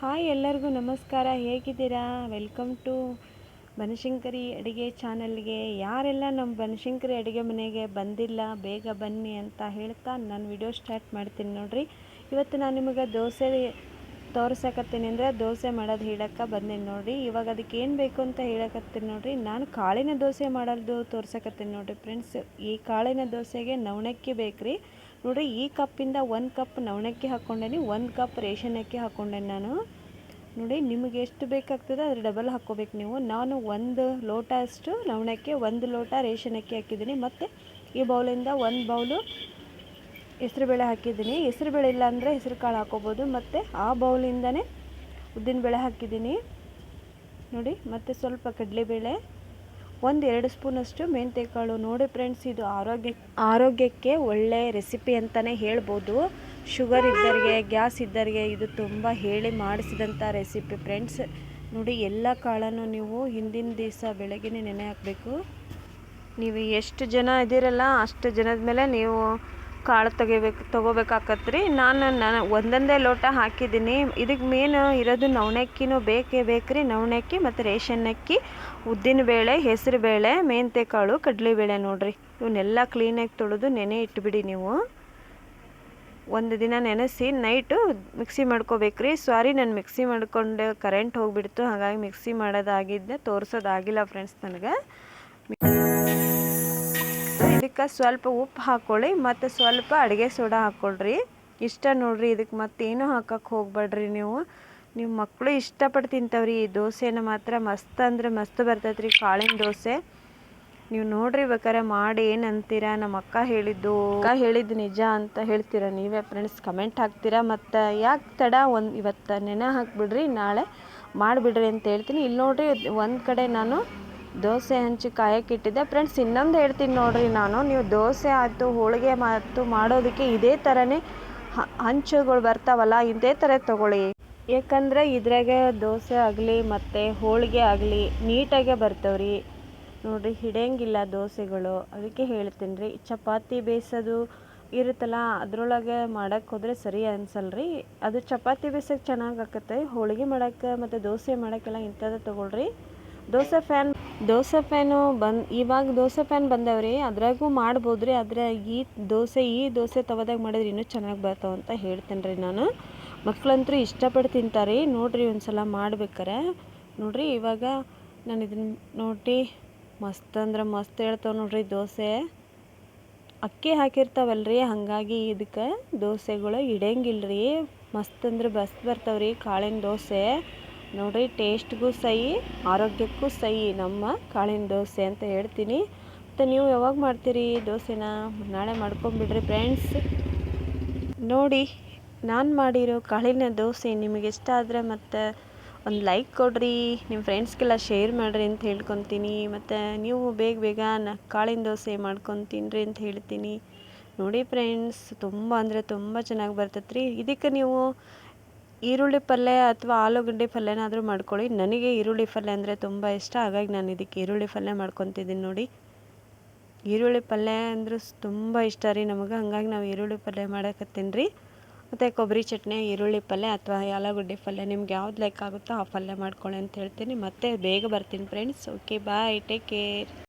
Hi ಎಲ್ಲರಿಗೂ ನಮಸ್ಕಾರ, ಹೇಗಿದ್ದೀರಾ? ವೆಲ್ಕಮ್ ಟು ಬನಶಂಕರಿ ಅಡುಗೆ ಚಾನಲ್ಗೆ. ಯಾರೆಲ್ಲ ನಮ್ಮ ಬನಶಂಕರಿ ಅಡುಗೆ ಮನೆಗೆ ಬಂದಿಲ್ಲ, ಬೇಗ ಬನ್ನಿ ಅಂತ ಹೇಳ್ತಾ ನಾನು ವಿಡಿಯೋ ಸ್ಟಾರ್ಟ್ ಮಾಡ್ತೀನಿ ನೋಡಿರಿ. ಇವತ್ತು ನಾನು ನಿಮಗೆ ದೋಸೆ ತೋರ್ಸಕತ್ತೀನಿ ಅಂದರೆ ದೋಸೆ ಮಾಡೋದು ಹೇಳಕ್ಕೆ ಬಂದೀನಿ ನೋಡಿರಿ. ಇವಾಗ ಅದಕ್ಕೆ ಏನು ಬೇಕು ಅಂತ ಹೇಳಕತ್ತೀನಿ ನೋಡಿರಿ. ನಾನು ಕಾಳಿನ ದೋಸೆ ಮಾಡೋದು ತೋರ್ಸಕತ್ತೀನಿ ನೋಡಿರಿ ಫ್ರೆಂಡ್ಸ್ ಈ ಕಾಳಿನ ದೋಸೆಗೆ ನವಣಕ್ಕಿ ಬೇಕು ರೀ ನೋಡಿರಿ, ಈ ಕಪ್ಪಿಂದ ಒಂದು ಕಪ್ ನವಣಕ್ಕಿ ಹಾಕ್ಕೊಂಡೇನಿ ಒಂದು ಕಪ್ ರೇಷನ್ ಅಕ್ಕಿ ನಾನು. ನೋಡಿ ನಿಮಗೆ ಎಷ್ಟು ಬೇಕಾಗ್ತದೆ ಅದ್ರ ಡಬಲ್ ಹಾಕ್ಕೋಬೇಕು ನೀವು. ನಾನು ಒಂದು ಲೋಟ ಅಷ್ಟು ನವಣಕ್ಕೆ, ಒಂದು ಲೋಟ ರೇಷನ್ ಅಕ್ಕಿ ಹಾಕಿದ್ದೀನಿ. ಮತ್ತು ಈ ಬೌಲಿಂದ ಒಂದು ಬೌಲು ಹೆಸರುಬೇಳೆ ಹಾಕಿದ್ದೀನಿ. ಹೆಸರುಬೇಳೆ ಇಲ್ಲ ಅಂದರೆ ಹೆಸ್ರು ಕಾಳು ಹಾಕೋಬೋದು. ಮತ್ತು ಆ ಬೌಲಿಂದನೇ ಉದ್ದಿನಬೇಳೆ ಹಾಕಿದ್ದೀನಿ. ನೋಡಿ, ಮತ್ತು ಸ್ವಲ್ಪ ಕಡಲೆಬೇಳೆ. ಒಂದು ಎರಡು ಸ್ಪೂನಷ್ಟು ಮೆಂತ್ಯಕಾಳು. ನೋಡಿ ಫ್ರೆಂಡ್ಸ್ ಇದು ಆರೋಗ್ಯ, ಆರೋಗ್ಯಕ್ಕೆ ಒಳ್ಳೆ ರೆಸಿಪಿ ಅಂತಲೇ ಹೇಳ್ಬೋದು. ಶುಗರ್ ಇದ್ದರಿಗೆ ಗ್ಯಾಸ್ ಇದ್ದರಿಗೆ ಇದು ತುಂಬ ಹೇಳಿ ಮಾಡಿಸಿದಂಥ ರೆಸಿಪಿ ಫ್ರೆಂಡ್ಸ್ ನೋಡಿ, ಎಲ್ಲ ಕಾಳನ್ನು ನೀವು ಹಿಂದಿನ ದಿವಸ ಬೆಳಗ್ಗೆ ನೆನೆ ಹಾಕಬೇಕು. ನೀವು ಎಷ್ಟು ಜನ ಇದ್ದೀರಲ್ಲ, ಅಷ್ಟು ಜನದ ಮೇಲೆ ನೀವು ಕಾಳು ತೆಗಿಬೇಕು ತೊಗೋಬೇಕಾಕತ್ತೆ ರೀ ನಾನು ನಾನು ಒಂದೊಂದೇ ಲೋಟ ಹಾಕಿದ್ದೀನಿ. ಇದಕ್ಕೆ ಮೇನ್ ಇರೋದು ನವಣಕ್ಕಿನೂ ಬೇಕೇ ಬೇಕ್ರಿ. ನವಣಕ್ಕಿ ಮತ್ತು ರೇಷನ್ ಅಕ್ಕಿ ಉದ್ದಿನಬೇಳೆ ಹೆಸರುಬೇಳೆ ಕಾಳು ಕಡಲೆಬೇಳೆ ನೋಡಿರಿ. ಇವನ್ನೆಲ್ಲ ಕ್ಲೀನಾಗಿ ತೊಳೆದು ನೆನೆ ಇಟ್ಬಿಡಿ ನೀವು. ಒಂದು ದಿನ ನೆನೆಸಿ ನೈಟು ಮಿಕ್ಸಿ ಮಾಡ್ಕೋಬೇಕ್ರಿ. ಸಾರಿ ನಾನು ಮಿಕ್ಸಿ ಮಾಡ್ಕೊಂಡು ಕರೆಂಟ್ ಹೋಗಿಬಿಡ್ತು. ಹಾಗಾಗಿ ಮಿಕ್ಸಿ ಮಾಡೋದಾಗಿದ್ದೆ, ತೋರಿಸೋದಾಗಿಲ್ಲ ಫ್ರೆಂಡ್ಸ್ ನನಗೆ. ಇದಕ್ಕೆ ಸ್ವಲ್ಪ ಉಪ್ಪು ಹಾಕ್ಕೊಳ್ಳಿ ಮತ್ತು ಸ್ವಲ್ಪ ಅಡುಗೆ ಸೋಡಾ ಹಾಕ್ಕೊಳ್ರಿ ಇಷ್ಟ ನೋಡ್ರಿ, ಇದಕ್ಕೆ ಮತ್ತೇನು ಹಾಕಕ್ಕೆ ಹೋಗ್ಬೇಡ್ರಿ ನೀವು. ನಿಮ್ಮ ಮಕ್ಕಳು ಇಷ್ಟಪಟ್ಟು ತಿಂತಾವ್ರಿ, ಈ ದೋಸೆನ ಮಾತ್ರ ಮಸ್ತ್ ಅಂದರೆ ಮಸ್ತ್ ಬರ್ತೈತ್ರಿ, ಕಾಳಿನ ದೋಸೆ. ನೀವು ನೋಡ್ರಿ ಬೇಕಾರೆ ಮಾಡಿ ಏನು ನಮ್ಮ ಅಕ್ಕ ಹೇಳಿದ್ದು. ಅಕ್ಕ ಹೇಳಿದ್ದು ನಿಜ ಅಂತ ಹೇಳ್ತೀರಾ ನೀವೇ ಫ್ರೆಂಡ್ಸ್ ಕಮೆಂಟ್ ಹಾಕ್ತೀರಾ? ಮತ್ತು ಯಾಕೆ ತಡ ಒಂದು ಇವತ್ತು ನೆನೆ ಹಾಕ್ಬಿಡ್ರಿ, ನಾಳೆ ಮಾಡಿಬಿಡ್ರಿ ಅಂತ ಹೇಳ್ತೀನಿ. ಇಲ್ಲಿ ನೋಡ್ರಿ ಒಂದು ಕಡೆ ನಾನು ದೋಸೆ ಹಂಚಿ ಕಾಯಕ್ಕಿಟ್ಟಿದ್ದೆ ಫ್ರೆಂಡ್ಸ್ ಇನ್ನೊಂದು ಹೇಳ್ತೀನಿ ನೋಡ್ರಿ ನಾನು. ನೀವು ದೋಸೆ ಆಯಿತು, ಹೋಳಿಗೆ ಮಾತು ಮಾಡೋದಕ್ಕೆ ಇದೇ ಥರನೇ ಹಂಚುಗಳು ಬರ್ತಾವಲ್ಲ, ಇದೇ ಥರ ತೊಗೊಳ್ಳಿ. ಯಾಕಂದರೆ ಇದ್ರಾಗೆ ದೋಸೆ ಆಗಲಿ ಮತ್ತು ಹೋಳಿಗೆ ಆಗಲಿ ನೀಟಾಗೆ ಬರ್ತವ್ರಿ. ನೋಡಿರಿ, ಹಿಡಿಯಂಗಿಲ್ಲ ದೋಸೆಗಳು. ಅದಕ್ಕೆ ಹೇಳ್ತೀನಿ ರೀ ಚಪಾತಿ ಬೇಯಿಸೋದು ಇರುತ್ತಲ್ಲ, ಅದರೊಳಗೆ ಮಾಡೋಕ್ಕೆ ಹೋದರೆ ಸರಿ ಅನ್ಸಲ್ಲ ರೀ ಅದು ಚಪಾತಿ ಬೇಯಿಸೋಕೆ ಚೆನ್ನಾಗಿ ಆಕತ್ತೆ, ಹೋಳಿಗೆ ಮಾಡೋಕ್ಕೆ ಮತ್ತು ದೋಸೆ ಮಾಡೋಕ್ಕೆಲ್ಲ ಇಂಥದ್ದು ತೊಗೊಳ್ರಿ. ದೋಸೆ ಫ್ಯಾನ್, ದೋಸೆ ಫ್ಯಾನು ಬಂದು, ಇವಾಗ ದೋಸೆ ಫ್ಯಾನ್ ಬಂದವ್ರಿ, ಅದ್ರಾಗೂ ಮಾಡ್ಬೋದು ರೀ ಆದರೆ ಈ ದೋಸೆ ಈ ದೋಸೆ ತವದಾಗ ಮಾಡಿದ್ರೆ ಇನ್ನೂ ಚೆನ್ನಾಗಿ ಬರ್ತಾವೆ ಅಂತ ಹೇಳ್ತೇನೆ ರೀ ನಾನು. ಮಕ್ಕಳಂತೂ ಇಷ್ಟಪಟ್ಟು ತಿಂತಾರೆ, ನೋಡಿರಿ ಒಂದು ಸಲ ಮಾಡ್ಬೇಕಾರೆ. ನೋಡಿರಿ, ಇವಾಗ ನಾನು ಇದನ್ನ ನೋಡಿ ಮಸ್ತ್ ಅಂದ್ರೆ ಮಸ್ತ್ ಹೇಳ್ತಾವೆ ನೋಡಿರಿ ದೋಸೆ. ಅಕ್ಕಿ ಹಾಕಿರ್ತಾವಲ್ರಿ, ಹಾಗಾಗಿ ಇದಕ್ಕೆ ದೋಸೆಗಳು ಇಡಂಗಿಲ್ಲ ರೀ ಮಸ್ತ್ ಅಂದ್ರೆ ಬಸ್ ಬರ್ತಾವ್ರಿ, ಕಾಳಿನ ದೋಸೆ. ನೋಡಿರಿ ಟೇಸ್ಟ್ಗೂ ಸೈ ಆರೋಗ್ಯಕ್ಕೂ ಸೈ ನಮ್ಮ ಕಾಳಿನ ದೋಸೆ ಅಂತ ಹೇಳ್ತೀನಿ. ಮತ್ತು ನೀವು ಯಾವಾಗ ಮಾಡ್ತೀರಿ ದೋಸೆನ? ನಾಳೆ ಮಾಡ್ಕೊಂಬಿಡ್ರಿ ಫ್ರೆಂಡ್ಸ್ ನೋಡಿ, ನಾನು ಮಾಡಿರೋ ಕಾಳಿನ ದೋಸೆ ನಿಮಗೆ ಇಷ್ಟ ಆದರೆ ಮತ್ತು ಒಂದು ಲೈಕ್ ಕೊಡ್ರಿ ನಿಮ್ಮ ಫ್ರೆಂಡ್ಸ್ಗೆಲ್ಲ ಶೇರ್ ಮಾಡಿರಿ ಅಂತ ಹೇಳ್ಕೊತೀನಿ. ಮತ್ತು ನೀವು ಬೇಗ ಬೇಗ ನ ಕಾಳಿನ ದೋಸೆ ಮಾಡ್ಕೊಂಡು ತಿನ್ನಿರಿ ಅಂತ ಹೇಳ್ತೀನಿ. ನೋಡಿ ಫ್ರೆಂಡ್ಸ್ ತುಂಬ ಅಂದರೆ ತುಂಬ ಚೆನ್ನಾಗಿ ಬರ್ತೈತೆ ರೀ ಇದಕ್ಕೆ ನೀವು ಈರುಳ್ಳಿ ಪಲ್ಯ ಅಥವಾ ಆಲೂಗಡ್ಡೆ ಪಲ್ಯನಾದರೂ ಮಾಡ್ಕೊಳ್ಳಿ. ನನಗೆ ಈರುಳ್ಳಿ ಪಲ್ಯ ಅಂದರೆ ತುಂಬ ಇಷ್ಟ. ಹಾಗಾಗಿ ನಾನು ಇದಕ್ಕೆ ಈರುಳ್ಳಿ ಪಲ್ಯ ಮಾಡ್ಕೊತಿದ್ದೀನಿ ನೋಡಿ. ಈರುಳ್ಳಿ ಪಲ್ಯ ಅಂದ್ರೆ ತುಂಬ ಇಷ್ಟ ರೀ ನಮಗೆ. ಹಾಗಾಗಿ ನಾವು ಈರುಳ್ಳಿ ಪಲ್ಯ ಮಾಡಕತ್ತೀನಿ ರೀ ಮತ್ತು ಕೊಬ್ಬರಿ ಚಟ್ನಿ, ಈರುಳ್ಳಿ ಪಲ್ಯ ಅಥವಾ ಆಲೂಗಡ್ಡೆ ಪಲ್ಯ ನಿಮ್ಗೆ ಯಾವ್ದು ಲೈಕ್ ಆಗುತ್ತೋ ಆ ಪಲ್ಯ ಮಾಡ್ಕೊಳ್ಳಿ ಅಂತ ಹೇಳ್ತೀನಿ. ಮತ್ತೆ ಬೇಗ ಬರ್ತೀನಿ friends okay bye take care